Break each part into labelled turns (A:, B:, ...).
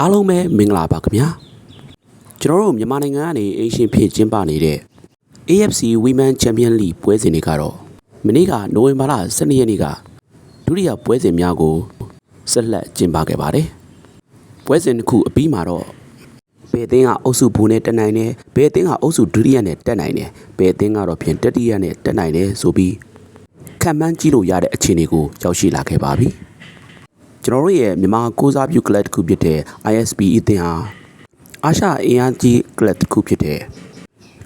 A: အားလုံးပဲမင်္ဂလာပါခင်ဗျာကျွန်တော်တို့မြန်မာနိုင်ငံကနေအင်ရှင်ဖြစ်ကျင်းပနေတဲ့ AFC Women Champion League ပွဲစဉ်တွေကတော့မနေ့ကနိုဝင်ဘာလ12ရက်နေ့ကဒုတိယပွဲစဉ်များကိုဆက်လက်ကျင်းပခဲ့ပါတယ်ပွဲစဉ်တစ်ခုအပြီးမှာတော့ဘယ်အသင်းကအုပ်စုဘူနဲ့တက်နိုင်တယ်ဘယ်အသင်းကအုပ်စုဒုတိယနဲ့တက်နိုင်တယ်ဘယ်အသင်းကတော့ဖြင့်တတိယနဲ့တက်နိုင်တယ်ဆိုပြီးခံမှန်းကြည့်လို့ရတဲ့အခြေအနေကိုရောက်ရှိလာခဲ့ပါပြီ ကျွန်တော်တို့ရဲ့မြန်မာကိုးစားပြုကလပ်တစ်ခုဖြစ်တဲ့ ISP အသင်းဟာအာရှအင်အားကြီးကလပ်တစ်ခုဖြစ်တဲ့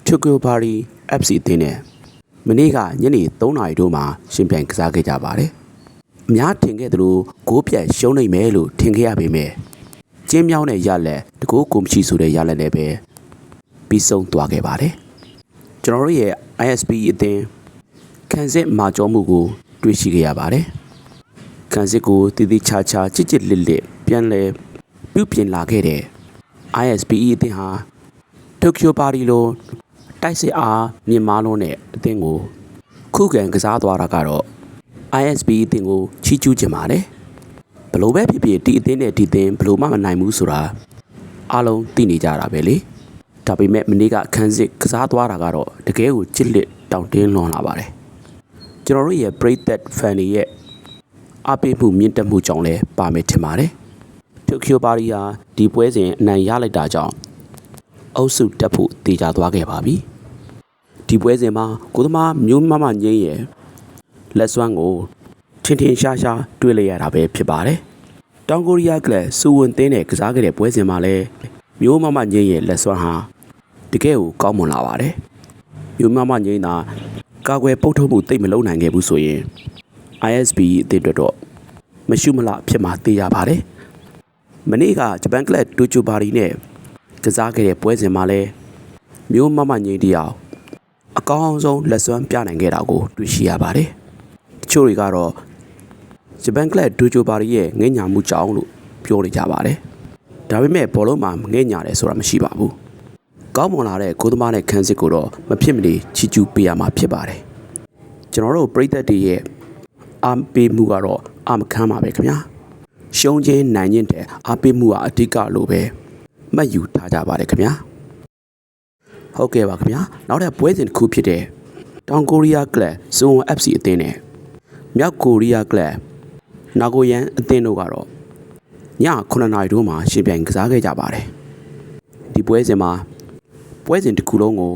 A: Tokyo Bari FC အသင်းနဲ့မနေ့ကညနေ3နာရီတို့မှာရှင်ပြိုင်ကစားခဲ့ကြပါတယ်။အများထင်ခဲ့သလိုဂိုးပြတ်ရှုံးနိုင်မယ်လို့ထင်ခဲ့ရပေမဲ့ကျင်းမြောင်းတဲ့ရလက်တကူကိုမရှိဆိုတဲ့ရလက်နဲ့ပဲပြီးဆုံးသွားခဲ့ပါတယ်။ကျွန်တော်တို့ရဲ့ ISP အသင်းခံစစ်မာကျောမှုကို တွေ့ရှိခဲ့ရပါတယ်။ ခံစစ်ကိုတည်တည်ချာချာချစ်ချစ်လစ်လစ်ပြန်လဲပြုပြင်လာခဲ့တဲ့ ISP အသင်းဟာတိုကျိုပါရီလိုတိုက်စစ်အားမြင့်မားလုံးနဲ့အသင်းကိုခုခံကစားသွားတာကတော့ ISB အသင်းကိုချီးကျူးခြင်းပါတယ်ဘလို့ပဲဖြစ်ဖြစ်ဒီအသင်းနဲ့ဒီအသင်းဘလို့မှမနိုင်ဘူးဆိုတာအားလုံးသိနေကြတာပဲလေဒါပေမဲ့မနေ့ကခန်းစစ်ကစားသွားတာကတော့တကယ်ကိုကြစ်လက်တောင်တင်းလွန်လာပါတယ်ကျွန်တော်တို့ရဲ့ Break That Fan တွေရဲ့ အပိမှုမြင့်တက်မှုကြောင့်လည်းပါမယ်ထင်ပါတယ်တိုကျိုပါရီဟာဒီပွဲစဉ်အနိုင်ရလိုက်တာကြောင့်အုပ်စုတက်ဖို့တည်ကြသွားခဲ့ပါပြီဒီပွဲစဉ်မှာကိုသမားမျိုးမမငိမ့်ရဲ့လက်စွမ်းကိုထင်ထင်ရှားရှားတွေ့လိုက်ရတာပဲဖြစ်ပါတယ်တောင်ကိုရီးယားကလပ်စူဝင်သင်းနဲ့ကစားခဲ့တဲ့ပွဲစဉ်မှာလည်းမျိုးမမငိမ့်ရဲ့လက်စွမ်းဟာတကယ်ကိုကောင်းမွန်လာပါတယ်မျိုးမမငိမ့်သာကာကွယ်ပုတ်ထုတ်မှုတိတ်မလုံးနိုင်ခဲ့ဘူးဆိုရင် ISB အသင်းအတွက်တော့မရှုမလဖြစ်မှာသိရပါတယ်မနေ့ကဂျပန်ကလပ်တိုကျိုဘာရီနဲ့ကစားခဲ့တဲ့ပွဲစဉ်မှာလည်းမျိုးမမငိမ့်တယောက်အကောင်းဆုံးလက်စွမ်းပြနိုင်ခဲ့တာကိုတွေ့ရှိရပါတယ်တချို့တွေကတော့ဂျပန်ကလပ်ဒိုဂျိုဘာရီရဲ့ငဲ့ညာမှုကြောင့်လို့ပြောနေကြပါတယ်ဒါပေမဲ့ဘောလုံးမှာငဲ့ညာတယ်ဆိုတာမရှိပါဘူးကောင်းမွန်လာတဲ့ကိုသမားနဲ့ခန်းစစ်ကိုတော့မဖြစ်မနေချီကျူးပေးရမှာဖြစ်ပါတယ်ကျွန်တော်တို့ပြည်သက်တွေရဲ့ အားပေးမှုကတော့အာမခံပါပဲခင်ဗျာရှုံးခြင်းနိုင်ခြင်းတဲ့အားပေးမှုဟာအဓိကလို့ပဲမှတ်ယူထားကြပါတယ်ခင်ဗျာဟုတ်ကဲ့ပါခင်ဗျာနောက်ထပ်ပွဲစဉ်တစ်ခုဖြစ်တဲ့တောင်ကိုရီးယားကလပ်ဇွန် FC အသင်းနဲ့မြောက်ကိုရီးယားကလပ်နာဂိုယန်အသင်းတို့ကတော့ည9နာရီတို့မှာရှင်ပြိုင်ကစားခဲ့ကြပါတယ်ဒီပွဲစဉ်မှာပွဲစဉ်တစ်ခုလုံးကို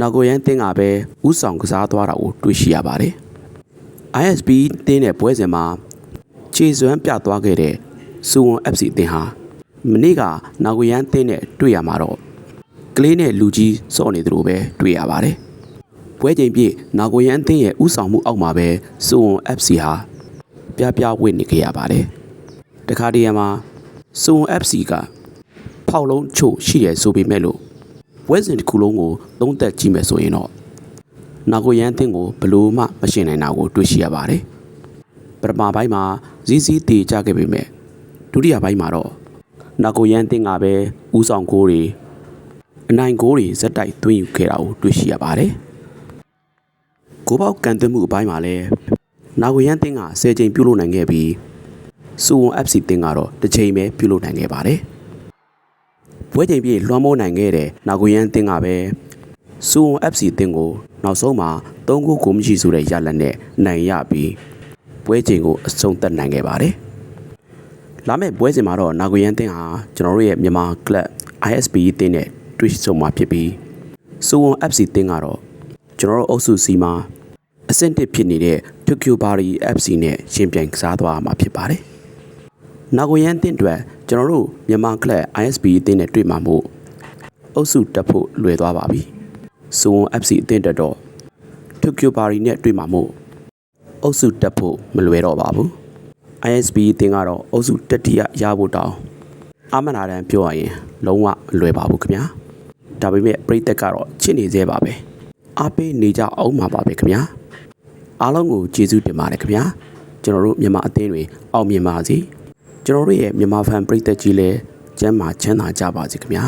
A: နာဂိုယန်အသင်းကပဲဥဆောင်ကစားသွားတာကိုတွေ့ရှိရပါတယ် ISB အသင်းနဲ့ပွဲစဉ်မှာခြေစွမ်းပြသွားခဲ့တဲ့စူဝွန် FC အသင်းဟာမနေ့ကနာဂိုယန်အသင်းနဲ့တွေ့ရမှာတော့ကလေးနဲ့လူကြီးစော့နေသလိုပဲတွေ့ရပါတယ်ပွဲချိန်ပြည့်နာဂိုယန်အသင်းရဲ့ဥဆောင်မှုအောက်မှာပဲစူဝွန် FC ဟာပြပြဝစ်နေကြရပါတယ်တခါတည်းမှာစူဝွန် FC ကဖောက်လုံးချို့ရှိတယ်ဆိုပေမဲ့လို့ပွဲစဉ်တစ်ခုလုံးကိုသုံးသက်ကြည့်မယ်ဆိုရင်တော့ နာဂိုယန်အသင်းကိုဘယ်လို့မှမရှင်းနိုင်တာကိုတွေ့ရှိရပါတယ်ပထမပိုင်းမှာဇီးဇီးတေကြခဲ့ပေမဲ့ဒုတိယပိုင်းမှာတော့နာဂိုယန်အသင်းကပဲဥဆောင်ကိုတွေအနိုင်ကိုတွေဇက်တိုက်သွင်းယူခဲ့တာကိုတွေ့ရှိရပါတယ်။ကိုပေါက်ကန်သွင်းမှုအပိုင်းမှာလည်းနာဂိုယန်တင်းက10ချိန်ပြုတ်လို့နိုင်ခဲ့ပြီးစူဝွန် FC တင်းကတော့တစ်ချိန်ပဲပြုတ်လို့နိုင်ခဲ့ပါတယ်။ပွဲချိန်ပြည့်လွှမ်းမိုးနိုင်ခဲ့တဲ့နာဂိုယန်တင်းကပဲ စူဝွန် FC တင်းကိုနောက်ဆုံးမှာ3ဂိုးကိုမရှိဆိုတဲ့ရလဒ်နဲ့နိုင်ရပြီးပွဲချိန်ကိုအဆုံးသတ်နိုင်ခဲ့ပါတယ်။လာမယ့်ပွဲစဉ်မှာတော့နာဂိုယန်တင်းဟာကျွန်တော်တို့ရဲ့မြန်မာကလပ် ISB တင်းနဲ့တွေ့ဆုံမှာဖြစ်ပြီးစူဝွန် FC တင်းကတော့ကျွန်တော်တို့အုပ်စုစီမှာအဆင့်တစ်ဖြစ်နေတဲ့ Tokyo Bari FC နဲ့ရှင်ပြိုင်ကစားသွားမှာဖြစ်ပါတယ်။နာဂိုယန်တင်းအတွက်ကျွန်တော်တို့မြန်မာကလပ် ISB အသင်းနဲ့တွေ့မှာမို့အုပ်စုတက်ဖို့လွယ်သွားပါပြီ။ စူဝွန် FC အသင်းတက်တော့ Tokyo Bari နဲ့တွေ့မှာမို့အုပ်စုတက်ဖို့မလွယ်တော့ပါဘူး။ ISB အသင်းကတော့အုပ်စုတက်တိယရဖို့တောင်းအမနာတန်ပြောရရင် လုံးဝမလွယ်ပါဘူးခင်ဗျာဒါပေမဲ့ပြိသက်ကတော့ချစ်နေသေးပါပဲအားပေးနေကြအောင်ပါပါပဲခင်ဗျာအားလုံးကိုကျေးဇူးတင်ပါတယ်ခင်ဗျာကျွန်တော်တို့မြန်မာအသင်းတွေအောင်မြင်ပါစေကျွန်တော်တို့ရဲ့မြန်မာဖန်ပြိသက်ကြီးလည်းကျမ်းမာချမ်းသာကြပါစေခင်ဗျာ